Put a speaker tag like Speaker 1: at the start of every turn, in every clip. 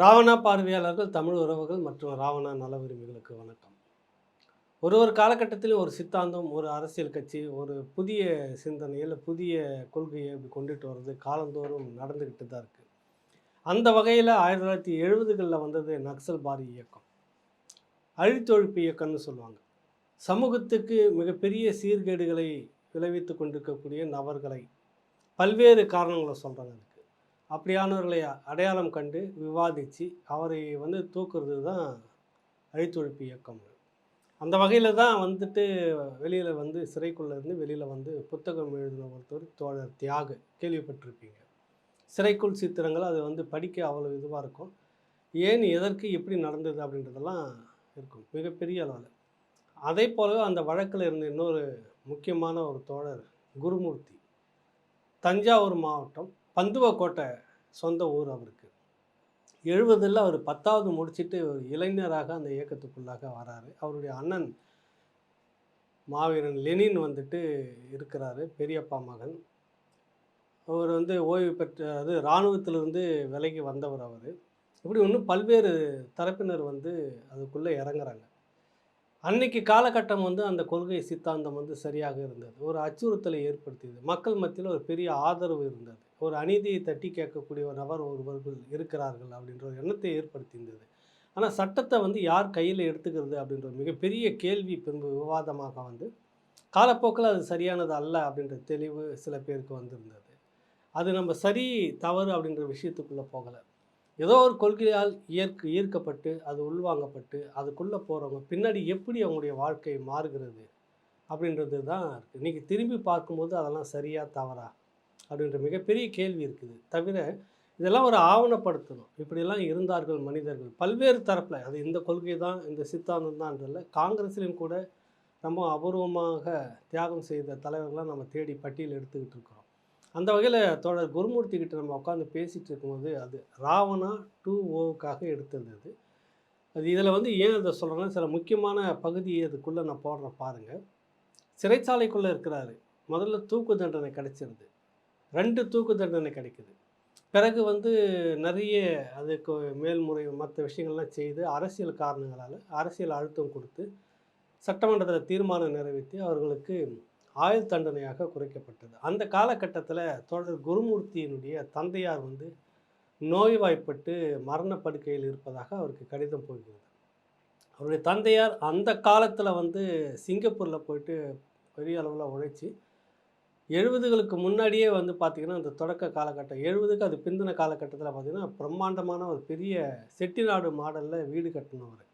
Speaker 1: ராவணா பார்வையாளர்கள் தமிழ் உறவுகள் மற்றும் ராவணா நல உரிமைகளுக்கு வணக்கம். ஒரு ஒரு காலகட்டத்திலும் ஒரு சித்தாந்தம் ஒரு அரசியல் கட்சி ஒரு புதிய சிந்தனையில் புதிய கொள்கையை இப்படி கொண்டுட்டு வர்றது காலந்தோறும் நடந்துக்கிட்டு தான் இருக்குது அந்த வகையில் ஆயிரத்தி தொள்ளாயிரத்தி எழுபதுகளில் வந்தது நக்சல் பாரி இயக்கம். அழித்தொழிப்பு இயக்கம்னு சொல்லுவாங்க. சமூகத்துக்கு மிகப்பெரிய சீர்கேடுகளை விளைவித்து கொண்டிருக்கக்கூடிய நபர்களை பல்வேறு காரணங்களை சொல்கிறாங்க அப்படியானவர்களை அடையாளம் கண்டு விவாதித்து அவரை வந்து தூக்குறது தான் அழித்தொழிப்பு இயக்கம். அந்த வகையில் தான் வந்துட்டு வெளியில் வந்து சிறைக்குள்ளேருந்து வெளியில் வந்து புத்தகம் எழுதின ஒருத்தர் தோழர் தியாக கேள்விப்பட்டிருப்பீங்க. சிறைக்குள் சித்திரங்கள் அது வந்து படிக்க அவ்வளோ இதுவாக இருக்கும். ஏன் எதற்கு எப்படி நடந்தது அப்படின்றதெல்லாம் இருக்கும். மிகப்பெரிய அளவில். அதே போலவே அந்த வழக்கில் இருந்த இன்னொரு முக்கியமான ஒரு தோழர் குருமூர்த்தி. தஞ்சாவூர் மாவட்டம் பந்துவக்கோட்டை சொந்த ஊர் அவருக்கு. எழுபதில் அவர் பத்தாவது முடிச்சுட்டு ஒரு இளைஞராக அந்த இயக்கத்துக்குள்ளாக வராரு. அவருடைய அண்ணன் மாவீரன் லெனின் வந்துட்டு இருக்கிறாரு பெரியப்பா மகன். அவர் வந்து ஓய்வு பெற்ற அது இராணுவத்திலிருந்து விலகி வந்தவர் அவர். இப்படி இன்னும் பல்வேறு தரப்பினர் வந்து அதுக்குள்ளே இறங்குறாங்க. அன்னைக்கு காலகட்டம் வந்து அந்த கொள்கை சித்தாந்தம் வந்து சரியாக இருந்தது. ஒரு அச்சுறுத்தலை ஏற்படுத்தியது. மக்கள் மத்தியில் ஒரு பெரிய ஆதரவு இருந்தது. ஒரு அநீதியை தட்டி கேட்கக்கூடிய ஒரு நபர் ஒருவர்கள் இருக்கிறார்கள் அப்படின்ற ஒரு எண்ணத்தை ஏற்படுத்தியிருந்தது. ஆனால் சட்டத்தை வந்து யார் கையில் எடுத்துக்கிறது அப்படின்ற ஒரு மிகப்பெரிய கேள்வி பின்பு விவாதமாக வந்து காலப்போக்கில் அது சரியானது அல்ல அப்படின்ற தெளிவு சில பேருக்கு வந்திருந்தது. அது நம்ம சரி தவறு அப்படின்ற விஷயத்துக்குள்ளே போகலை. ஏதோ ஒரு கொள்கையால் ஈர்க்கு ஈர்க்கப்பட்டு அது உள்வாங்கப்பட்டு அதுக்குள்ளே போகிறவங்க பின்னாடி எப்படி அவங்களுடைய வாழ்க்கை மாறுகிறது அப்படின்றது தான் இருக்குது இன்றைக்கி திரும்பி பார்க்கும்போது அதெல்லாம் சரியாக தவறா? அப்படின்ற மிகப்பெரிய கேள்வி இருக்குது. தவிர இதெல்லாம் ஒரு ஆவணப்படுத்தணும். இப்படியெல்லாம் இருந்தார்கள் மனிதர்கள். பல்வேறு தரப்பில் அது இந்த கொள்கை தான் இந்த சித்தாந்தம் தான்றதில்ல காங்கிரஸ்லேயும் கூட ரொம்ப அபூர்வமாக தியாகம் செய்த தலைவர்களாக நம்ம தேடி பட்டியல் எடுத்துக்கிட்டு இருக்கிறோம். அந்த வகையில் தோழர் குருமூர்த்தி கிட்ட நம்ம உட்காந்து பேசிகிட்டு இருக்கும்போது அது ராவணா டூ ஓவுக்காக எடுத்தது அது. அது இதில் வந்து ஏன் அதை சொல்கிறேன்னா சில முக்கியமான பகுதி அதுக்குள்ளே நான் போடுறேன் பாருங்கள் சிறைச்சாலைக்குள்ளே இருக்கிறாரு. முதல்ல தூக்கு தண்டனை கிடைச்சிருது. ரெண்டு தூக்கு தண்டனை கிடைக்குது. பிறகு வந்து நிறைய அதுக்கு மேல்முறை மற்ற விஷயங்கள்லாம் செய்து அரசியல் காரணங்களால் அரசியல் அழுத்தம் கொடுத்து சட்டமன்றத்தில் தீர்மானம் நிறைவேற்றி அவர்களுக்கு ஆயுள் தண்டனையாக குறைக்கப்பட்டது. அந்த காலகட்டத்தில் தொடர் குருமூர்த்தியினுடைய தந்தையார் வந்து நோய்வாய்ப்பட்டு மரணப்படுக்கையில் இருப்பதாக அவருக்கு கடிதம் போகிறது அவருடைய தந்தையார் அந்த காலத்தில் வந்து சிங்கப்பூரில் போயிட்டு பெரிய அளவில் உழைச்சி எழுபதுகளுக்கு முன்னாடியே வந்து பார்த்திங்கன்னா அந்த தொடக்க காலகட்டம் எழுபதுக்கு அது பிந்தின காலகட்டத்தில் பார்த்திங்கன்னா பிரம்மாண்டமான ஒரு பெரிய செட்டிநாடு மாடலில் வீடு கட்டினவர்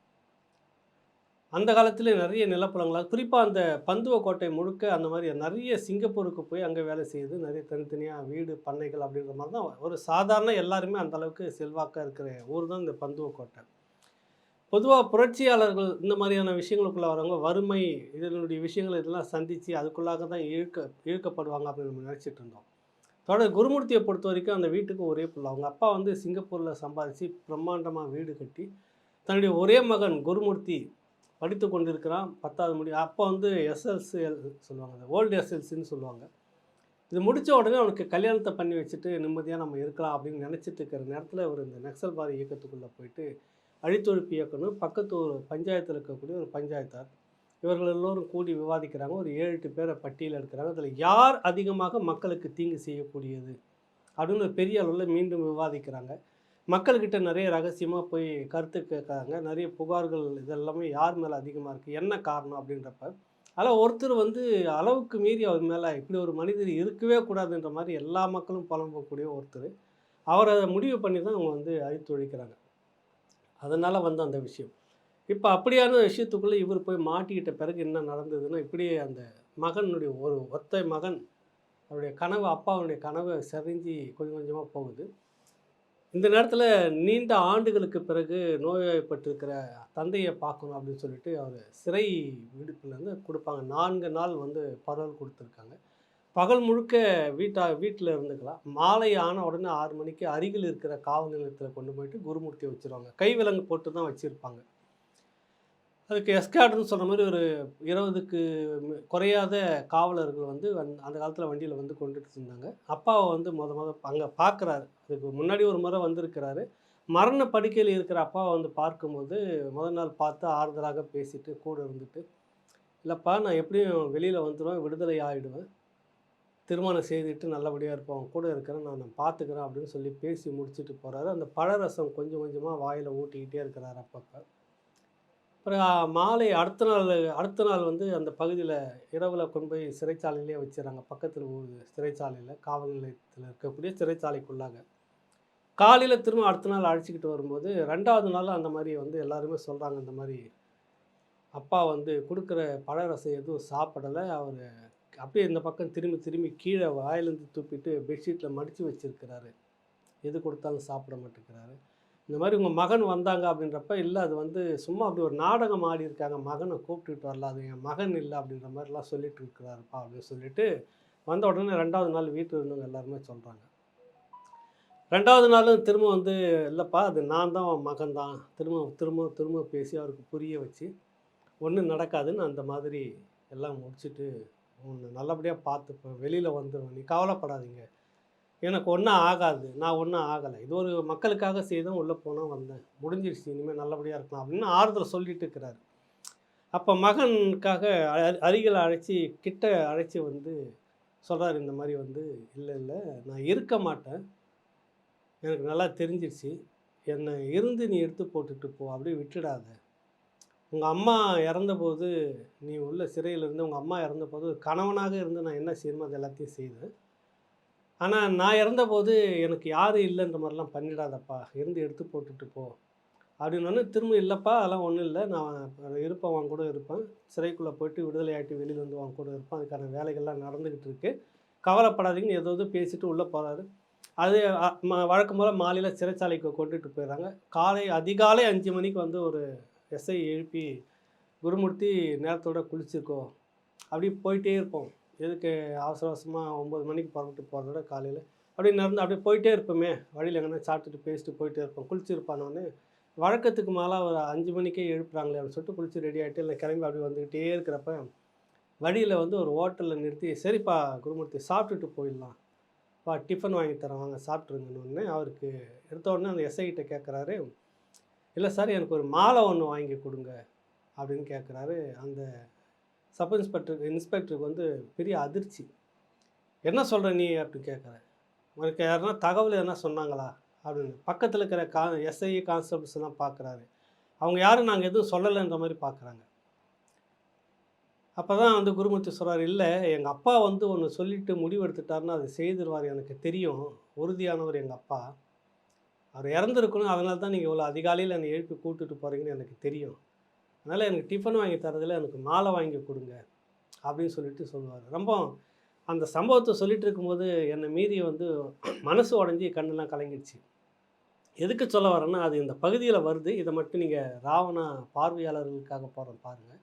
Speaker 1: அந்த காலத்தில் நிறைய நிலப்பலங்களாக குறிப்பாக அந்த பந்துவ கோட்டை முழுக்க அந்த மாதிரி நிறைய சிங்கப்பூருக்கு போய் அங்கே வேலை செய்யுது நிறைய தனித்தனியாக வீடு பண்ணைகள் அப்படின்ற மாதிரி தான் ஒரு சாதாரண எல்லாருமே அந்தளவுக்கு செல்வாக்காக இருக்கிற ஊர் தான் இந்த பந்துவ கோட்டை. பொதுவாக புரட்சியாளர்கள் இந்த மாதிரியான விஷயங்களுக்குள்ளே வரவங்க வறுமை இதனுடைய விஷயங்கள் இதெல்லாம் சந்தித்து அதுக்குள்ளாக தான் இழுக்க இழுக்கப்படுவாங்க அப்படின்னு நம்ம நினச்சிட்டு இருந்தோம். தொடர் குருமூர்த்தியை பொறுத்த வரைக்கும் அந்த வீட்டுக்கு ஒரே பிள்ளை. அவங்க அப்பா வந்து சிங்கப்பூரில் சம்பாதிச்சு பிரம்மாண்டமாக வீடு கட்டி தன்னுடைய ஒரே மகன் குருமூர்த்தி படித்து கொண்டிருக்கிறான். பத்தாவது முடி அப்போ வந்து எஸ்எல்சிஎல் சொல்லுவாங்க ஓல்டு எஸ்எல்சின்னு சொல்லுவாங்க. இது முடித்த உடனே அவனுக்கு கல்யாணத்தை பண்ணி வச்சுட்டு நிம்மதியாக நம்ம இருக்கலாம் அப்படின்னு நினச்சிட்டு இருக்கிற நேரத்தில் அவர் இந்த நக்சல்வாதி இயக்கத்துக்குள்ளே போயிட்டு அழித்தொழிப்பு இயக்கம்னு பக்கத்து ஒரு பஞ்சாயத்தில் இருக்கக்கூடிய ஒரு பஞ்சாயத்தார். இவர்கள் எல்லோரும் கூடி விவாதிக்கிறாங்க. ஒரு ஏழு எட்டு பேரை பட்டியல் எடுக்கிறாங்க. அதில் யார் அதிகமாக மக்களுக்கு தீங்கு செய்யக்கூடியது அப்படின்னு பெரிய அளவில் மீண்டும் விவாதிக்கிறாங்க. மக்கள்கிட்ட நிறைய ரகசியமாக போய் கருத்து கேட்குறாங்க. நிறைய புகார்கள் இதெல்லாமே யார் மேலே அதிகமாக இருக்குது என்ன காரணம் அப்படின்றப்ப அதில் ஒருத்தர் வந்து அளவுக்கு மீறி அவர் மேலே இப்படி ஒரு மனிதர் இருக்கவே கூடாதுன்ற மாதிரி எல்லா மக்களும் புலம்பக்கூடிய ஒருத்தர். அவர் அதை முடிவு பண்ணி தான் அவங்க வந்து அழித்தொழிக்கிறாங்க. அதனால் வந்து அந்த விஷயம். இப்போ அப்படியான விஷயத்துக்குள்ளே இவர் போய் மாட்டிக்கிட்ட பிறகு என்ன நடந்ததுன்னா இப்படியே அந்த மகனுடைய ஒரு ஒத்தை மகன் அவருடைய கனவு அப்பாவுடைய கனவை சரிஞ்சு கொஞ்சம் கொஞ்சமாக போகுது. இந்த நேரத்தில் நீண்ட ஆண்டுகளுக்கு பிறகு நோய்வாய்ப்பட்டிருக்கிற தந்தையை பார்க்கணும் அப்படின்னு சொல்லிட்டு அவர் சிறை விடுப்புலேருந்து கொடுப்பாங்க. நான்கு நாள் வந்து பரவல் கொடுத்துருக்காங்க. பகல் முழுக்க வீட்டா வீட்டில் இருந்துக்கலாம். மாலை ஆன உடனே ஆறு மணிக்கு அருகில் இருக்கிற காவல் நிலையத்தில் கொண்டு போயிட்டு குருமூர்த்தியை வச்சுருவாங்க. கைவிலங்கு போட்டு தான் வச்சுருப்பாங்க. அதுக்கு எஸ்கார்டுன்னு சொன்ன மாதிரி ஒரு இருபதுக்கு குறையாத காவலர்கள் வந்து வந் அந்த காலத்தில் வண்டியில் வந்து கொண்டுட்டு இருந்தாங்க. அப்பாவை வந்து முத முத அங்கே பார்க்குறாரு அதுக்கு முன்னாடி ஒரு முறை வந்திருக்கிறாரு. மரண படுக்கையில் இருக்கிற அப்பாவை வந்து பார்க்கும்போது முதல் நாள் பார்த்து ஆறுதலாக பேசிட்டு கூட இருந்துட்டு இல்லைப்பா நான் எப்படியும் வெளியில் வந்துடுவேன் விடுதலை ஆகிடுவேன் திருமணம் செய்துட்டு நல்லபடியாக இருப்போம். கூட இருக்கிறேன் நான் நான் பார்த்துக்கிறேன் அப்படின்னு சொல்லி பேசி முடிச்சுட்டு போகிறாரு அந்த பழரசம் கொஞ்சம் கொஞ்சமாக வாயில் ஊட்டிக்கிட்டே இருக்கிறாரு அப்பப்போ. அப்புறம் மாலை அடுத்த நாள் அடுத்த நாள் வந்து அந்த பகுதியில் இரவில் கொண்டு போய் சிறைச்சாலையிலே வச்சுறாங்க. பக்கத்தில் ஒரு சிறைச்சாலையில் காவல் நிலையத்தில் இருக்கக்கூடிய சிறைச்சாலைக்குள்ளாக. காலையில் திரும்ப அடுத்த நாள் அழைச்சிக்கிட்டு வரும்போது ரெண்டாவது நாள் அந்த மாதிரி வந்து எல்லாருமே சொல்கிறாங்க இந்த மாதிரி அப்பா வந்து கொடுக்குற பழரசம் எதுவும் சாப்பிடலை. அவர் அப்படியே இந்த பக்கம் திரும்பி திரும்பி கீழே வாயிலேருந்து துப்பிட்டு பெட்ஷீட்டில் மடித்து வச்சிருக்கிறாரு. எது கொடுத்தாலும் சாப்பிட மாட்டேங்கிறாரு. இந்த மாதிரி உங்கள் மகன் வந்தாங்க அப்படின்றப்ப இல்லை அது வந்து சும்மா அப்படி ஒரு நாடகம் ஆடி இருக்காங்க. மகனை கூப்பிட்டுட்டு வரல அது என் மகன் இல்லை அப்படின்ற மாதிரிலாம் சொல்லிட்டு இருக்கிறாருப்பா அப்படின்னு சொல்லிட்டு வந்த உடனே ரெண்டாவது நாள் வீட்டில் இருந்தவங்க எல்லாருமே சொல்கிறாங்க ரெண்டாவது நாளும் திரும்ப வந்து இல்லைப்பா அது நான் தான் அவன் மகன் தான். திரும்ப திரும்ப திரும்ப பேசி அவருக்கு புரிய வச்சு ஒன்றும் நடக்காதுன்னு அந்த மாதிரி எல்லாம் முடிச்சுட்டு உன்னை நல்லபடியாக பார்த்துப்பேன் வெளியில் வந்துடுவேன் நீ கவலைப்படாதீங்க. எனக்கு ஒன்றும் ஆகாது. நான் ஒன்றும் ஆகலை. இது ஒரு மக்களுக்காக செய்தும் உள்ளே போனால் வந்தேன். முடிஞ்சிருச்சு. இனிமேல் நல்லபடியாக இருக்கலாம் அப்படின்னு ஆறுதல் சொல்லிட்டு இருக்கிறாரு. அப்போ மகனுக்காக அ- அருகில் அழைச்சி கிட்ட அழைச்சி வந்து சொல்கிறார் இந்த மாதிரி வந்து இல்லை இல்லை. நான் இருக்க மாட்டேன். எனக்கு நல்லா தெரிஞ்சிருச்சு. என்னை இருந்து நீ எடுத்து போட்டுட்டு போ. அப்படியே விட்டுடாத. உங்கள் அம்மா இறந்தபோது நீ உள்ள சிறையில் இருந்து உங்கள் அம்மா இறந்தபோது ஒரு கணவனாக இருந்து நான் என்ன செய்யணுமோ அது எல்லாத்தையும் செய்தேன் ஆனால் நான் இறந்தபோது எனக்கு யாரும் இல்லைன்ற மாதிரிலாம் பண்ணிடாதப்பா. இருந்து எடுத்து போட்டுட்டு போ. அப்படின்னு திரும்ப இல்லைப்பா அதெல்லாம் ஒன்றும் இல்லை. நான் இருப்பேன் அவன் கூட இருப்பேன். சிறைக்குள்ளே போயிட்டு விடுதலை ஆகிட்டு வெளியில் வந்து அவன் கூட இருப்பேன். அதுக்கான வேலைகள்லாம் நடந்துக்கிட்டு இருக்கு. கவலைப்படாதீங்கன்னு ஏதோ பேசிட்டு உள்ளே போகிறாரு அது ம- வழக்கம் போல் மாலையில் சிறைச்சாலைக்கு கொண்டுட்டு போயிடுறாங்க காலை அதிகாலை அஞ்சு மணிக்கு வந்து ஒரு எஸ்ஐ எழுப்பி குருமூர்த்தி நேரத்தோட குளிச்சிருக்கோ அப்படி போயிட்டே இருப்போம். எதுக்கு அவசர அவசரமாக ஒம்பது மணிக்கு புறப்பட்டு போகிறதோட காலையில் அப்படியே நடந்து அப்படியே போயிட்டே இருப்போமே. வழியில் எங்கன்னா சாப்பிட்டுட்டு பேசிட்டு போயிட்டே இருப்போம். குளிச்சிருப்பானோன்னு வழக்கத்துக்கு மேலே ஒரு அஞ்சு மணிக்கே எழுப்புறாங்களே அப்படின்னு சொல்லிட்டு குளிச்சு ரெடி ஆகிட்டு இல்லை கிளம்பி அப்படி வந்துக்கிட்டே இருக்கிறப்ப வழியில் வந்து ஒரு ஹோட்டலில் நிறுத்தி சரிப்பா குருமூர்த்தி சாப்பிட்டுட்டு போயிடலாம். வா டிஃபன் வாங்கி தரேன். வாங்க சாப்பிட்ருங்கன்னு அவருக்கு எடுத்த உடனே அந்த எஸ்ஐகிட்ட கேட்குறாரு இல்லை சார் எனக்கு ஒரு மாலை ஒன்று வாங்கி கொடுங்க அப்படின்னு கேட்குறாரு அந்த சப் இன்ஸ்பெக்டருக்கு இன்ஸ்பெக்டருக்கு வந்து பெரிய அதிர்ச்சி. என்ன சொல்கிற நீ? அப்படின்னு கேட்குற உனக்கு யாருன்னா தகவல் எதனா சொன்னாங்களா? அப்படின்னு. பக்கத்தில் இருக்கிற கா எஸ்ஐ கான்ஸ்டபிள்ஸ் எல்லாம் பார்க்குறாரு அவங்க யாரும் நாங்கள் எதுவும் சொல்லலைன்ற மாதிரி பார்க்குறாங்க அப்போ தான் வந்து குருமூர்த்தி சொல்கிறார் இல்லை எங்கள் அப்பா வந்து ஒன்று சொல்லிட்டு முடிவு எடுத்துட்டாருன்னா அதை செய்திருவார் எனக்கு தெரியும். உறுதியானவர் எங்கள் அப்பா. அவர் இறந்துருக்கணும். அதனால தான் நீங்கள் இவ்வளோ அதிகாலையில் என்னை எழுப்பி கூப்பிட்டுட்டு போகிறீங்கன்னு எனக்கு தெரியும். அதனால் எனக்கு டிஃபன் வாங்கி தரதில் எனக்கு மாலை வாங்கி கொடுங்க அப்படின்னு சொல்லிட்டு சொல்லுவார். ரொம்ப அந்த சம்பவத்தை சொல்லிட்டு இருக்கும்போது என்னை மீறி வந்து மனசு உடஞ்சி கண்ணெல்லாம் கலங்கிடுச்சு. எதுக்கு சொல்ல வரேன்னா அது இந்த பகுதியில் வருது. இதை மட்டும் நீங்கள் ராவணா பார்வையாளர்களுக்காக போகிறோம் பாருங்கள்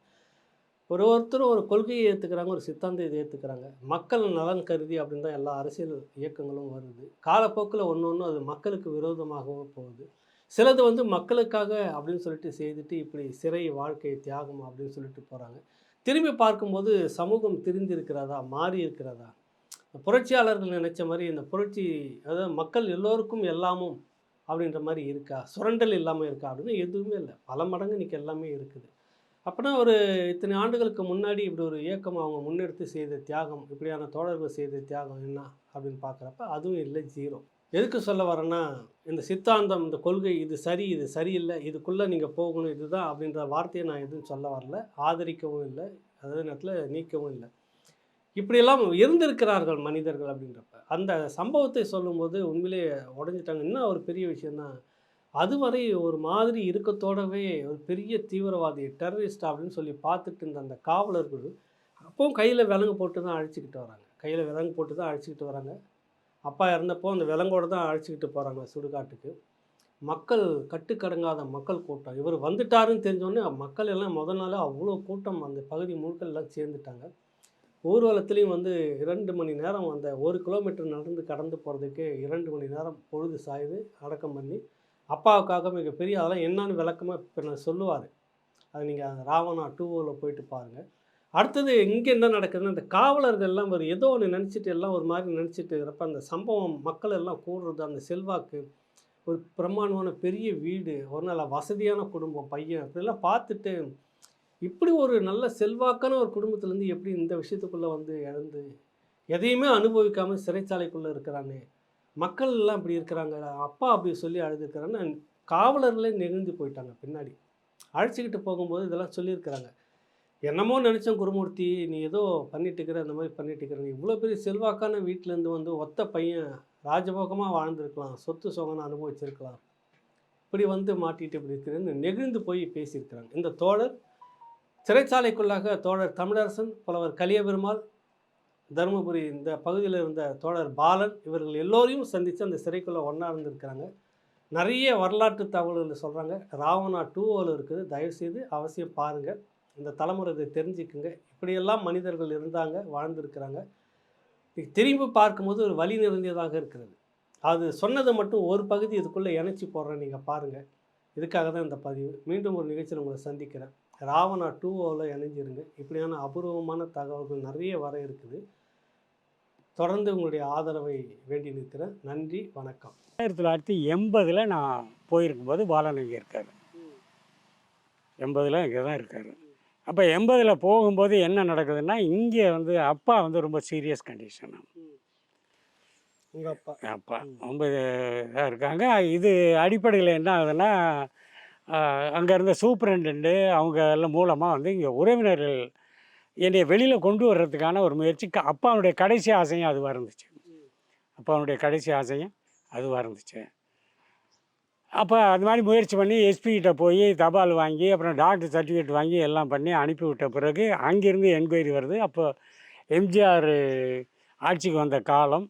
Speaker 1: ஒரு ஒருத்தரும் ஒரு கொள்கையை ஏற்றுக்கிறாங்க ஒரு சித்தாந்தத்தை ஏற்றுக்கிறாங்க மக்கள் நலன் கருதி அப்படின்னு தான் எல்லா அரசியல் இயக்கங்களும் வருது. காலப்போக்கில் ஒன்று ஒன்று அது மக்களுக்கு விரோதமாகவும் போகுது. சிலது வந்து மக்களுக்காக அப்படின்னு சொல்லிட்டு செய்துட்டு இப்படி சிறை வாழ்க்கை தியாகம் அப்படின்னு சொல்லிட்டு போகிறாங்க திரும்பி பார்க்கும்போது சமூகம் திரிந்திருக்கிறதா மாறி இருக்கிறதா புரட்சியாளர்கள் நினைச்ச மாதிரி இந்த புரட்சி அதாவது மக்கள் எல்லோருக்கும் எல்லாமும் அப்படின்ற மாதிரி இருக்கா? சுரண்டல் இல்லாமல் இருக்கா அப்படின்னு எதுவுமே இல்லை. பல மடங்கு இன்றைக்கி எல்லாமே இருக்குது. அப்படின்னா ஒரு இத்தனை ஆண்டுகளுக்கு முன்னாடி இப்படி ஒரு இயக்கம் அவங்க முன்னெடுத்து செய்த தியாகம் இப்படியான தோழர்கள் செய்த தியாகம் என்ன அப்படின்னு பார்க்குறப்ப அதுவும் இல்லை ஜீரோ. எதுக்கு சொல்ல வரேன்னா இந்த சித்தாந்தம் இந்த கொள்கை இது சரி இது சரியில்லை இதுக்குள்ளே நீங்கள் போகணும் இதுதான் அப்படின்ற வார்த்தையை நான் எதுவும் சொல்ல வரல. ஆதரிக்கவும் இல்லை அதே நேரத்தில் நீக்கவும் இல்லை. இப்படியெல்லாம் இருந்திருக்கிறார்கள் மனிதர்கள் அப்படின்றப்ப. அந்த சம்பவத்தை சொல்லும்போது உண்மையிலே உடஞ்சிட்டாங்க. இன்னும் ஒரு பெரிய விஷயந்தான் அதுவரை ஒரு மாதிரி இருக்கத்தோடவே ஒரு பெரிய தீவிரவாதி டெரரிஸ்ட் அப்படின்னு சொல்லி பார்த்துட்டு இருந்த அந்த காவலர்கள் அப்பவும் கையில் விலங்கு போட்டு தான் அழைச்சிக்கிட்டு வராங்க. கையில் விலங்கு போட்டு தான் அழைச்சிக்கிட்டு வராங்க. அப்பா இறந்தப்போ அந்த விலங்கோடு தான் அழைச்சிக்கிட்டு போகிறாங்க சுடுகாட்டுக்கு. மக்கள் கட்டுக்கடங்காத மக்கள் கூட்டம். இவர் வந்துட்டாருன்னு தெரிஞ்சோடனே மக்கள் எல்லாம் முதல் நாளே அவ்வளோ கூட்டம் அந்த பகுதி முழுக்க எல்லாம் சேர்ந்துட்டாங்க. ஊர்வலத்துலேயும் வந்து இரண்டு மணி நேரம் அந்த ஒரு கிலோமீட்டர் நடந்து கடந்து போகிறதுக்கு இரண்டு மணி நேரம் பொழுது சாயுது அடக்கம் பண்ணி அப்பாவுக்காக மிகப்பெரிய அதெல்லாம் என்னன்னு விளக்கமாக இப்போ நான் சொல்லுவார். அது நீங்கள் ராவணா டூவில் போயிட்டு பாருங்கள் அடுத்தது இங்கே என்ன நடக்குதுன்னா அந்த காவலர்கள் எல்லாம் ஒரு ஏதோ ஒன்று நினச்சிட்டு எல்லாம் ஒரு மாதிரி நினச்சிட்டு இருக்கிறப்ப அந்த சம்பவம் மக்கள் எல்லாம் கூடுறது அந்த செல்வாக்கு ஒரு பிரமாண்டமான பெரிய வீடு ஒரு நல்ல வசதியான குடும்பம் பையன் அப்படிலாம் பார்த்துட்டு இப்படி ஒரு நல்ல செல்வாக்கான ஒரு குடும்பத்துலேருந்து எப்படி இந்த விஷயத்துக்குள்ளே வந்து இழந்து எதையுமே அனுபவிக்காமல் சிறைச்சாலைக்குள்ளே இருக்கிறானே மக்கள் எல்லாம் இப்படி இருக்கிறாங்க. அப்பா அப்படி சொல்லி அழுதுருக்கிறான்னு காவலர்களே நெகிழ்ந்து போயிட்டாங்க பின்னாடி. அழைச்சிக்கிட்டு போகும்போது இதெல்லாம் சொல்லியிருக்கிறாங்க. என்னமோ நினச்சோம் குருமூர்த்தி நீ ஏதோ பண்ணிட்டு இருக்கிற அந்த மாதிரி பண்ணிட்டு இருக்கிற நீ இவ்வளோ பெரிய செல்வாக்கான வீட்டிலேருந்து வந்து ஒத்த பையன் ராஜபோகமாக வாழ்ந்திருக்கலாம் சொத்து சுகம்னு அனுபவிச்சிருக்கலாம். இப்படி வந்து மாட்டிட்டு இப்படி இருக்கிறேன்னு நெகிழ்ந்து போய் பேசியிருக்கிறாங்க. இந்த தோழர் சிறைச்சாலைக்குள்ளாக தோழர் தமிழரசன் புலவர் கலியபெருமாள் தருமபுரி இந்த பகுதியில் இருந்த தோழர் பாலன் இவர்கள் எல்லோரையும் சந்தித்து அந்த சிறைக்குள்ளே ஒன்றா இருந்திருக்கிறாங்க. நிறைய வரலாற்று தகவல்கள் சொல்கிறாங்க ராவணா டூ ஓவில் இருக்குது. தயவுசெய்து அவசியம் பாருங்கள் இந்த தலைமுறை இதை தெரிஞ்சுக்குங்க. இப்படியெல்லாம் மனிதர்கள் இருந்தாங்க வாழ்ந்திருக்கிறாங்க. திரும்பி பார்க்கும்போது ஒரு வழி நிறைந்ததாக இருக்கிறது. அது சொன்னதை மட்டும் ஒரு பகுதி இதுக்குள்ளே இணைச்சி போடுறேன். நீங்கள் பாருங்கள் இதுக்காக தான் இந்த பதிவு. மீண்டும் ஒரு நிகழ்ச்சியில் உங்களை சந்திக்கிறேன். ராவணா டூ ஓவில் இணைஞ்சிருங்க. இப்படியான அபூர்வமான தகவல்கள் நிறைய வர இருக்குது. தொடர்ந்து உங்களுடைய ஆதரவை வேண்டி நிற்கிறேன் நன்றி வணக்கம்.
Speaker 2: ஆயிரத்தி தொள்ளாயிரத்தி எண்பதில் நான் போயிருக்கும்போது பாலன் இங்கே இருக்கார். எண்பதில் இங்கே தான் இருக்கார். அப்போ எண்பதில் போகும்போது என்ன நடக்குதுன்னா இங்கே வந்து அப்பா வந்து ரொம்ப சீரியஸ் கண்டிஷன்.
Speaker 1: உங்கள் அப்பா.
Speaker 2: அப்பா ரொம்ப இதாக இருக்காங்க. இது அடிப்படையில் என்ன ஆகுதுன்னா அங்கே இருந்த சூப்பரண்டெண்ட்டு அவங்க எல்லாம் மூலமாக வந்து இங்கே உறவினர்கள் என்னை வெளியில் கொண்டு வர்றதுக்கான ஒரு முயற்சி அப்பாவுடைய கடைசி ஆசையும் அதுவாக இருந்துச்சு. அப்பாவுடைய கடைசி ஆசையும் அதுவாக இருந்துச்சு. அப்போ அது மாதிரி முயற்சி பண்ணி எஸ்பிகிட்ட போய் தபால் வாங்கி அப்புறம் டாக்டர் சர்டிஃபிகேட் வாங்கி எல்லாம் பண்ணி அனுப்பிவிட்ட பிறகு அங்கேருந்து என்கொயரி வருது. அப்போ எம்ஜிஆர் ஆட்சிக்கு வந்த காலம்.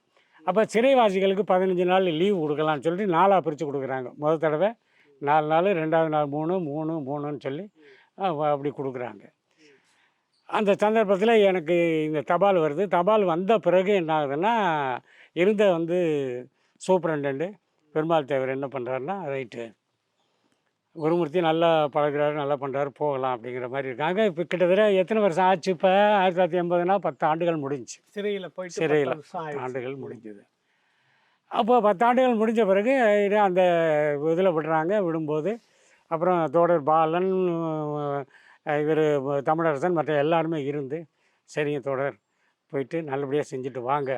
Speaker 2: அப்போ சிறைவாசிகளுக்கு பதினஞ்சு நாள் லீவ் கொடுக்கலாம்னு சொல்லிட்டு நாளாக பிரித்து கொடுக்குறாங்க. முதல் தடவை நாலு நாள் ரெண்டாவது நாள் மூணு மூணு மூணுன்னு சொல்லி அப்படி கொடுக்குறாங்க. அந்த சந்தர்ப்பத்தில் எனக்கு இந்த தபால் வருது. தபால் வந்த பிறகு என்ன ஆகுதுன்னா இருந்த வந்து சூப்பரண்டெண்ட்டு பெருமாள் தேவர் என்ன பண்ணுறாருன்னா ரைட்டு. குருமூர்த்தி நல்லா பழகுறாரு நல்லா பண்ணுறாரு போகலாம் அப்படிங்கிற மாதிரி இருக்காங்க. இப்போ கிட்டத்தட்ட எத்தனை வருஷம் ஆச்சு இப்போ? ஆயிரத்தி தொள்ளாயிரத்தி எண்பதுனா பத்து ஆண்டுகள் முடிஞ்சுச்சு
Speaker 1: சிறையில் போயிட்டு
Speaker 2: சிறையில். ஆண்டுகள் முடிஞ்சது. அப்போ பத்தாண்டுகள் முடிஞ்ச பிறகு அந்த இதில் விடுறாங்க விடும்போது. அப்புறம் தோடர் பாலன் இவர் தமிழரசன் மற்ற எல்லாருமே இருந்து சரிங்க தொடர் போயிட்டு நல்லபடியாக செஞ்சுட்டு வாங்க.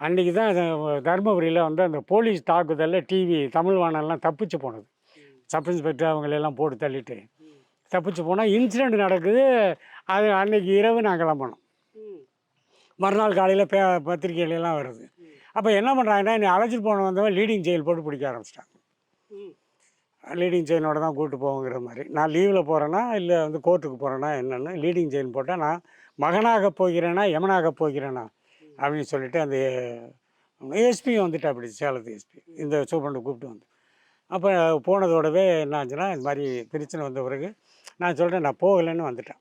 Speaker 2: அன்றைக்கி தான் தருமபுரியில் வந்து அந்த போலீஸ் தாக்குதலில் டிவி தமிழ் வானெல்லாம் தப்பிச்சு போனது. சப் இன்ஸ்பெக்டர் அவங்களெல்லாம் போட்டு தள்ளிட்டு தப்பிச்சு போனால் இன்சிடெண்ட் நடக்குது. அது அன்னைக்கு இரவு நான் கிளம்பணும். மறுநாள் காலையில் பே பத்திரிகைகளெல்லாம் வருது. அப்போ என்ன பண்ணுறாங்கன்னா என்னை அழைச்சிட்டு போன வந்தவன் லீடிங் ஜெயில் போட்டு பிடிக்க ஆரம்பிச்சிட்டாங்க லீடிங் செயினோட தான் கூப்பிட்டு போங்கிற மாதிரி. நான் லீவில் போகிறேன்னா இல்லை வந்து கோர்ட்டுக்கு போகிறேன்னா என்னென்னு லீடிங் செயின் போட்டால் நான் மகனாக போகிறேனா யமனாக போகிறேனா அப்படின்னு சொல்லிட்டு அந்த எஸ்பி வந்துட்டு அப்படி சேலத்து எஸ்பி இந்த சூப்பரண்டை கூப்பிட்டு வந்து. அப்போ போனதோடவே என்ன ஆச்சுன்னா இந்த மாதிரி பிரச்சனை வந்த பிறகு நான் சொல்கிறேன் நான் போகலைன்னு வந்துட்டேன்.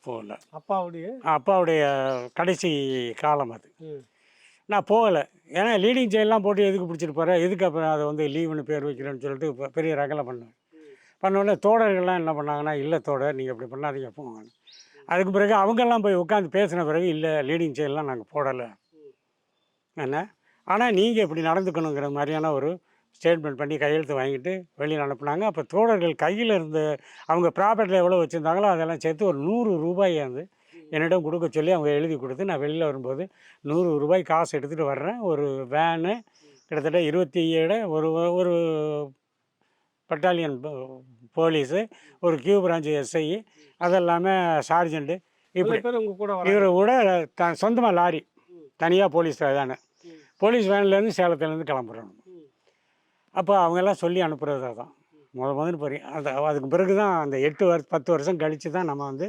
Speaker 2: போகல.
Speaker 1: அப்பாவுடைய?
Speaker 2: அப்பாவுடைய கடைசி காலம் அது. நான் போகலை. ஏன்னா லீடிங் செயின்லாம் போட்டு எதுக்கு பிடிச்சிட்டு எதுக்கு அப்புறம் அதை வந்து லீவுன்னு பேர் வைக்கிறேன்னு சொல்லிட்டு இப்போ பெரிய ரகலை பண்ணேன் பண்ணோடனே தோழர்கள்லாம் என்ன பண்ணாங்கன்னா இல்லை தோடர் நீங்கள் இப்படி பண்ணாதீங்க போங்க. அதுக்கு பிறகு அவங்கெல்லாம் போய் உட்காந்து பேசின பிறகு இல்லை லீடிங் செயின்லாம் நாங்கள் போடலை. என்ன? ஆனால் நீங்கள் இப்படி நடந்துக்கணுங்கிற மாதிரியான ஒரு ஸ்டேட்மெண்ட் பண்ணி கையெழுத்து வாங்கிட்டு வெளியில் அனுப்புனாங்க. அப்போ தோழர்கள் கையில் இருந்த அவங்க ப்ராப்பர்ட்டியில் எவ்வளோ வச்சுருந்தாங்களோ அதெல்லாம் சேர்த்து ஒரு நூறு ரூபாயை வந்து என்னிடம் கொடுக்க சொல்லி அவங்க எழுதி கொடுத்து நான் வெளியில் வரும்போது நூறு ரூபாய் காசு எடுத்துகிட்டு வர்றேன். ஒரு வேனு கிட்டத்தட்ட இருபத்தி ஏழு ஒரு ஒரு பட்டாலியன் போலீஸு ஒரு கியூ பிரான்ச்சு எஸ்ஐ அதெல்லாமே சார்ஜெண்ட்டு இப்படி இவரை கூட த சொந்தமாக லாரி. தனியாக போலீஸ் தானே. போலீஸ் வேன்லேருந்து சேலத்துலேருந்து கிளம்புறோம்.
Speaker 1: ம்.
Speaker 2: அப்போ அவங்கெல்லாம் சொல்லி அனுப்புறது தான் முத முதல்ல போய் அது அதுக்கு பிறகு தான் அந்த எட்டு வருஷம் பத்து வருஷம் கழித்து தான் நம்ம வந்து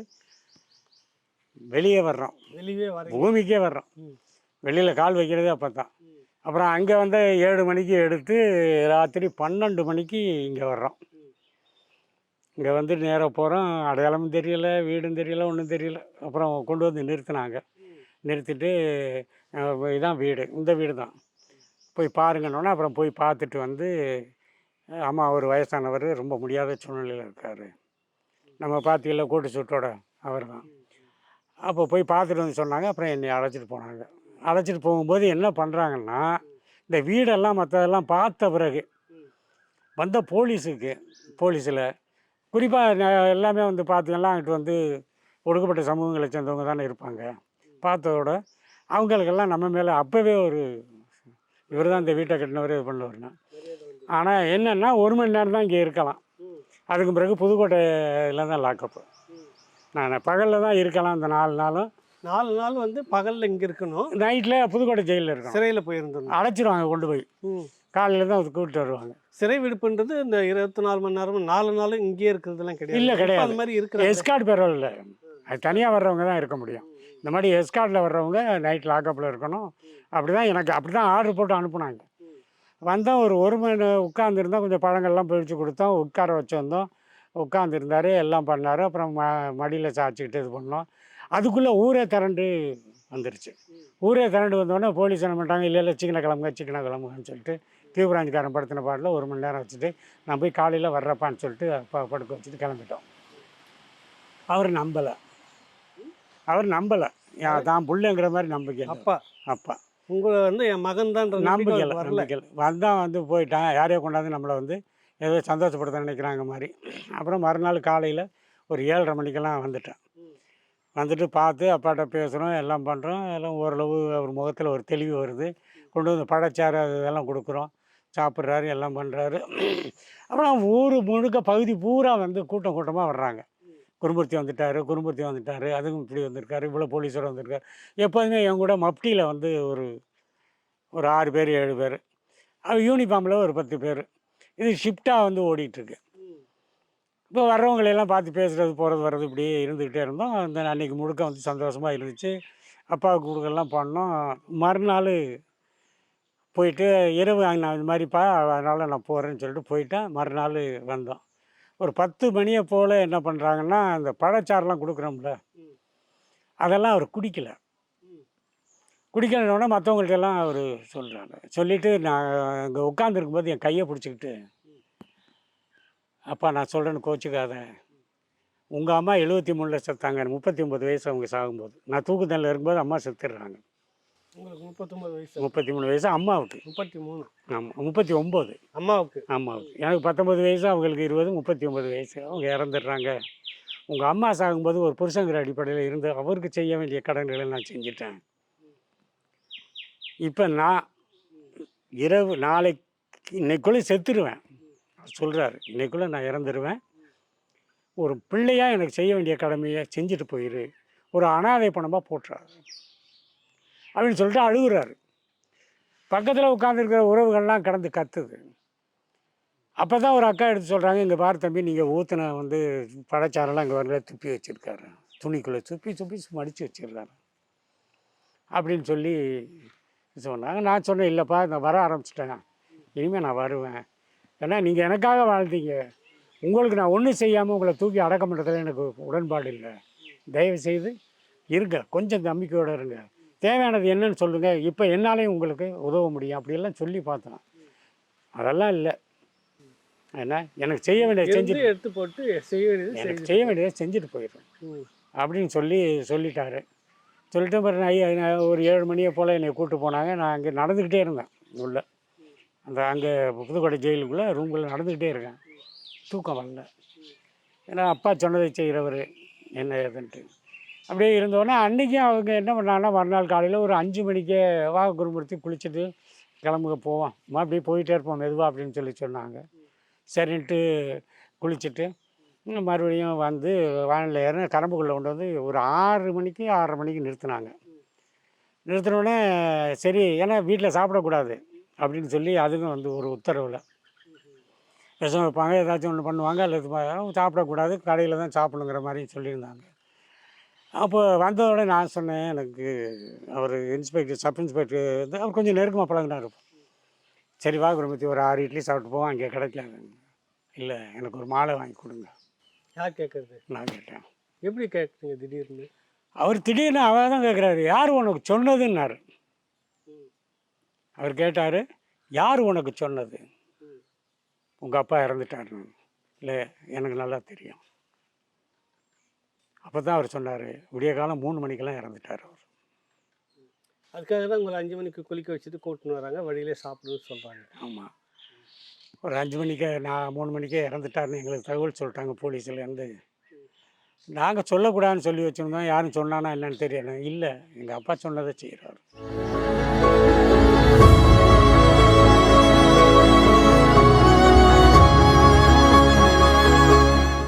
Speaker 2: வெளியே வர்றோம்.
Speaker 1: வெளியே வர
Speaker 2: பூமிக்கே வர்றோம். வெளியில் கால் வைக்கிறதே அப்போ தான். அப்புறம் அங்கே வந்து ஏழு மணிக்கு எடுத்து ராத்திரி பன்னெண்டு மணிக்கு இங்கே வர்றோம். இங்கே வந்து நேராக போகிறோம் அடையாளமும் தெரியல வீடும் தெரியல ஒன்றும் தெரியல. அப்புறம் கொண்டு வந்து நிறுத்தினாங்க. நிறுத்திட்டு இதான் வீடு. இந்த வீடு தான் போய் பாருங்கன்னொன்னே அப்புறம் போய் பார்த்துட்டு வந்து அம்மா அவர் வயசானவர் ரொம்ப முடியாத சூழ்நிலையில் இருக்கார். நம்ம பார்த்தீங்களா கூட்டு சுட்டோட அவர் தான் அப்போ போய் பார்த்துட்டு வந்து சொன்னாங்க. அப்புறம் என்னை அழைச்சிட்டு போனாங்க. அழைச்சிட்டு போகும்போது என்ன பண்ணுறாங்கன்னா இந்த வீடெல்லாம் மற்றதெல்லாம் பார்த்த பிறகு வந்த போலீஸுக்கு போலீஸில் குறிப்பாக எல்லாமே வந்து பார்த்தீங்கன்னா அங்கிட்டு வந்து ஒடுக்கப்பட்ட சமூகங்களை சேர்ந்தவங்க தானே இருப்பாங்க. பார்த்ததோட அவங்களுக்கெல்லாம் நம்ம மேலே அப்போவே ஒரு இவர் தான் இந்த வீட்டை கட்டினவர் இது பண்ணவர்னா ஆனால் என்னென்னா ஒரு மணி நேரம் தான் இங்கே இருக்கலாம். அதுக்கு பிறகு புதுக்கோட்டையில் தான் லாக்கப்பு நான் பகலில் தான் இருக்கலாம் இந்த நாலு நாளும்.
Speaker 1: நாலு நாள் வந்து பகலில் இங்கே இருக்கணும்.
Speaker 2: நைட்டில் புதுக்கோட்டை ஜெயிலில் இருக்கணும்.
Speaker 1: சிறையில் போயிருந்தோம்
Speaker 2: அடைச்சிருவாங்க கொண்டு போய். காலையில் தான் கூப்பிட்டு வருவாங்க.
Speaker 1: சிறை விடுப்புன்றது இந்த இருபத்தி நாலு மணி நேரமும் நாலு நாளும் இங்கேயே இருக்கிறதுலாம் கிடையாது.
Speaker 2: இல்ல, கிடையாது.
Speaker 1: அந்த மாதிரி இருக்கிற
Speaker 2: எஸ்கார்ட் பேரோல் இல்லை. அது தனியாக வர்றவங்க தான் இருக்க முடியும். இந்த மாதிரி எஸ்கார்ட்டில் வர்றவங்க நைட் லாக்கப்பில் இருக்கணும். அப்படி தான் எனக்கு அப்படி தான் ஆர்டர் போட்டு அனுப்புனாங்க. வந்தோம் ஒரு ஒரு மணி உட்காந்துருந்தோம் கொஞ்சம் பழங்கள்லாம் பிரித்து கொடுத்தோம் உட்கார வச்சுருந்தோம். உட்காந்துருந்தாரு எல்லாம் பண்ணார். அப்புறம் ம மடியில் சாய்ச்சிக்கிட்டு இது பண்ணோம். அதுக்குள்ளே ஊரே திரண்டு வந்துருச்சு. ஊரே திரண்டு வந்தோடனே போலீஸ் என்ன பண்ணிட்டாங்க இல்லை இல்லை சிக்கன கிளம்புங்க சிக்கன கிளம்புங்கன்னு சொல்லிட்டு தீவிராஞ்சிக்காரன் படுத்தின பாட்டில் ஒரு மணி நேரம் வச்சுட்டு நான் போய் காலையில் வர்றப்பான்னு சொல்லிட்டு அப்பா படுக்க வச்சுட்டு கிளம்பிட்டோம். அவர் நம்பலை. அவர் நம்பலை. தான் புள்ளைங்கிற மாதிரி நம்பிக்கை.
Speaker 1: அப்பா.
Speaker 2: அப்பா.
Speaker 1: உங்களை வந்து என் மகன் தான்
Speaker 2: நம்பிக்கை நம்பிக்கை வந்தான் வந்து போயிட்டான். யாரையோ கொண்டாந்து நம்மளை வந்து ஏதோ சந்தோஷப்படுத்த நினைக்கிறாங்க மாதிரி. அப்புறம் மறுநாள் காலையில் ஒரு ஏழரை மணிக்கெல்லாம் வந்துட்டேன். வந்துட்டு பார்த்து அப்பாட்ட பேசுகிறோம் எல்லாம் பண்ணுறோம் எல்லாம் ஓரளவு அவர் முகத்தில் ஒரு தெளிவு வருது. கொண்டு வந்து பழச்சாறு அது இதெல்லாம் கொடுக்குறோம். சாப்பிட்றாரு எல்லாம் பண்ணுறாரு அப்புறம் ஊர் முழுக்க பகுதி பூரா வந்து கூட்டம் கூட்டமாக வர்றாங்க. குருமூர்த்தி வந்துட்டார் குருமூர்த்தி வந்துட்டார். அதுவும் இப்படி வந்திருக்காரு இவ்வளோ போலீஸோடு வந்திருக்காரு. எப்போதுமே என் கூட மப்டியில் வந்து ஒரு ஒரு ஆறு பேர் ஏழு பேர். யூனிஃபார்மில் ஒரு பத்து பேர். இது ஷிஃப்டாக வந்து ஓடிட்டுருக்கு. இப்போ வர்றவங்களையெல்லாம் பார்த்து பேசுகிறது போகிறது வர்றது இப்படியே இருந்துக்கிட்டே இருந்தோம். அந்த அன்னைக்கு முழுக்க வந்து சந்தோஷமாக இருந்துச்சு. அப்பாவுக்கு கொடுக்கெல்லாம் பண்ணோம். மறுநாள் போயிட்டு இரவு அங்க நான் இந்த மாதிரிப்பா அதனால் நான் போகிறேன்னு சொல்லிட்டு போயிட்டேன். மறுநாள் வந்தோம். ஒரு பத்து மணியை போல் என்ன பண்ணுறாங்கன்னா அந்த பழச்சாறுலாம் கொடுக்குறோம்ல. அதெல்லாம் அவர் குடிக்கல. குடிக்கலன்னொடனே மற்றவங்கள்ட்ட எல்லாம் அவர் சொல்கிறாங்க சொல்லிவிட்டு நான் அங்கே உட்காந்துருக்கும்போது என் கையை பிடிச்சிக்கிட்டு அப்பா நான் சொல்கிறேன்னு கோச்சிக்காத. உங்கள் அம்மா எழுபத்தி மூணில் செத்தாங்க முப்பத்தி ஒம்பது வயசு அவங்க சாகும்போது. நான் தூக்குத்தலில் இருக்கும்போது அம்மா செத்துடுறாங்க
Speaker 1: உங்களுக்கு முப்பத்தொம்பது வயசு.
Speaker 2: முப்பத்தி மூணு வயசு அம்மாவுக்கு.
Speaker 1: முப்பத்தி மூணு.
Speaker 2: ஆமாம் முப்பத்தி ஒம்பது
Speaker 1: அம்மாவுக்கு?
Speaker 2: அம்மாவுக்கு. எனக்கு பத்தொம்பது வயசு அவங்களுக்கு இருபது முப்பத்தி ஒம்பது வயசு. அவங்க இறந்துடுறாங்க. உங்கள் அம்மா சாகும்போது ஒரு புருஷங்கிற அடிப்படையில் இருந்து அவருக்கு செய்ய வேண்டிய கடன்களை நான் செஞ்சிட்டேன். இப்போ நான் இரவு நாளைக்கு இன்னைக்குள்ளே செத்துருவேன். சொல்கிறாரு இன்னைக்குள்ளே நான் இறந்துருவேன். ஒரு பிள்ளையாக எனக்கு செய்ய வேண்டிய கடமையை செஞ்சுட்டு போயிரு. ஒரு அனாதை பணமாக போட்டுறாரு. அப்படின்னு சொல்லிட்டு அழுகுறாரு. பக்கத்தில் உட்காந்துருக்கிற உறவுகள்லாம் கடந்து கத்துது. அப்போ தான் ஒரு அக்கா எடுத்து சொல்கிறாங்க இங்கே பார் தம்பி நீங்கள் ஊற்றின வந்து பழச்சாரெல்லாம் இங்கே வரல துப்பி வச்சுருக்காரு. துணிக்குள்ளே துப்பி துப்பி மடித்து வச்சிருக்காரு. அப்படின்னு சொல்லி சொன்னாங்க நான் சொன்னேன் இல்லைப்பா நான் வர ஆரம்பிச்சிட்டேன். இனிமேல் நான் வருவேன். ஏன்னா நீங்கள் எனக்காக வாழ்ந்தீங்க. உங்களுக்கு நான் ஒன்றும் செய்யாமல் உங்களை தூக்கி அடக்கம் பண்ணுறதுல எனக்கு உடன்பாடு இல்லை. தயவு செய்து இருங்க. கொஞ்சம் நம்பிக்கையோடு இருங்க. தேவையானது என்னன்னு சொல்லுங்கள் இப்போ என்னாலையும் உங்களுக்கு உதவ முடியும். அப்படியெல்லாம் சொல்லி பார்த்தேன் அதெல்லாம் இல்லை. என்ன? எனக்கு செய்ய வேண்டியதை செஞ்சுட்டு
Speaker 1: எடுத்து போட்டு செய்ய வேண்டியது
Speaker 2: எனக்கு செய்ய வேண்டியதை செஞ்சுட்டு போயிடுறேன்
Speaker 1: ம்.
Speaker 2: அப்படின்னு சொல்லி சொல்லிட்டாரு. சொல்லிட்டு அப்புறம் நான் ஒரு ஏழு மணியை போல் என்னை கூப்பிட்டு போனாங்க. நான் அங்கே நடந்துக்கிட்டே இருந்தேன் உள்ளே. அந்த அங்கே புதுக்கோட்டை ஜெயிலுக்குள்ளே ரூம்குள்ளே நடந்துக்கிட்டே இருக்கேன். தூக்கம் வரல. ஏன்னா அப்பா சொன்னதை செய்கிறவர் என்ன ஏதுன்ட்டு. அப்படியே இருந்தோடனே அன்றைக்கும் அவங்க என்ன பண்ணாங்கன்னா மறுநாள் காலையில் ஒரு அஞ்சு மணிக்கே வா குருமூர்த்தி குளிச்சுட்டு கிளம்புக போவோம். அப்படியே போயிட்டே இருப்போம் மெதுவாக அப்படின்னு சொல்லி சொன்னாங்க. சரின்ட்டு குளிச்சுட்டு மறுபடியும் வந்து வானிலை ஏறின கரம்புக்குள்ளே கொண்டு வந்து ஒரு ஆறு மணிக்கு ஆறரை மணிக்கு நிறுத்தினாங்க. நிறுத்தினோடனே சரி ஏன்னா வீட்டில் சாப்பிடக்கூடாது அப்படின்னு சொல்லி அதுவும் வந்து ஒரு உத்தரவில். விஷம் வைப்பாங்க ஏதாச்சும் ஒன்று பண்ணுவாங்க அல்லது சாப்பிடக்கூடாது கடையில் தான் சாப்பிடுங்கிற மாதிரி சொல்லியிருந்தாங்க. அப்போ வந்ததோட நான் சொன்னேன் எனக்கு அவர் இன்ஸ்பெக்டர் சப் இன்ஸ்பெக்டர் வந்து அவர் கொஞ்சம் நெருக்கமாக பழகினார் சரி வா குருமத்தி ஒரு ஆறு இட்லி சாப்பிட்டு போவோம் அங்கே கிடைக்காது இல்லை எனக்கு ஒரு மாலை வாங்கி கொடுங்க.
Speaker 1: யார் கேட்கறது
Speaker 2: நான் கேட்டேன்.
Speaker 1: எப்படி கேட்குறீங்க திடீர்னு?
Speaker 2: அவர் திடீர்னு அவர் தான் கேட்குறாரு யார் உனக்கு சொன்னதுன்னாரு. அவர் கேட்டார் யார் உனக்கு சொன்னது? உங்கள் அப்பா இறந்துட்டாரு. இல்லை எனக்கு நல்லா தெரியும். அப்போ தான் அவர் சொன்னார் விடிய காலம் மூணு மணிக்கெல்லாம் இறந்துட்டார் அவர்.
Speaker 1: அதுக்காக தான் உங்களை அஞ்சு மணிக்கு குளிக்க வச்சுட்டு கூட்டின்னு வராங்க வழியிலே சாப்பிடுன்னு சொல்கிறாங்க
Speaker 2: ஆமாம் ஒரு அஞ்சு மணிக்கே நான் மூணு மணிக்கே இறந்துட்டாருன்னு எங்களுக்கு தகவல் சொல்லிட்டாங்க போலீஸ்லேருந்து நாங்கள் சொல்லக்கூடாதுன்னு சொல்லி வச்சுருந்தோம். யாரும் சொன்னானா என்னன்னு தெரியல. இல்லை எங்கள் அப்பா சொன்னதை செய்கிறார்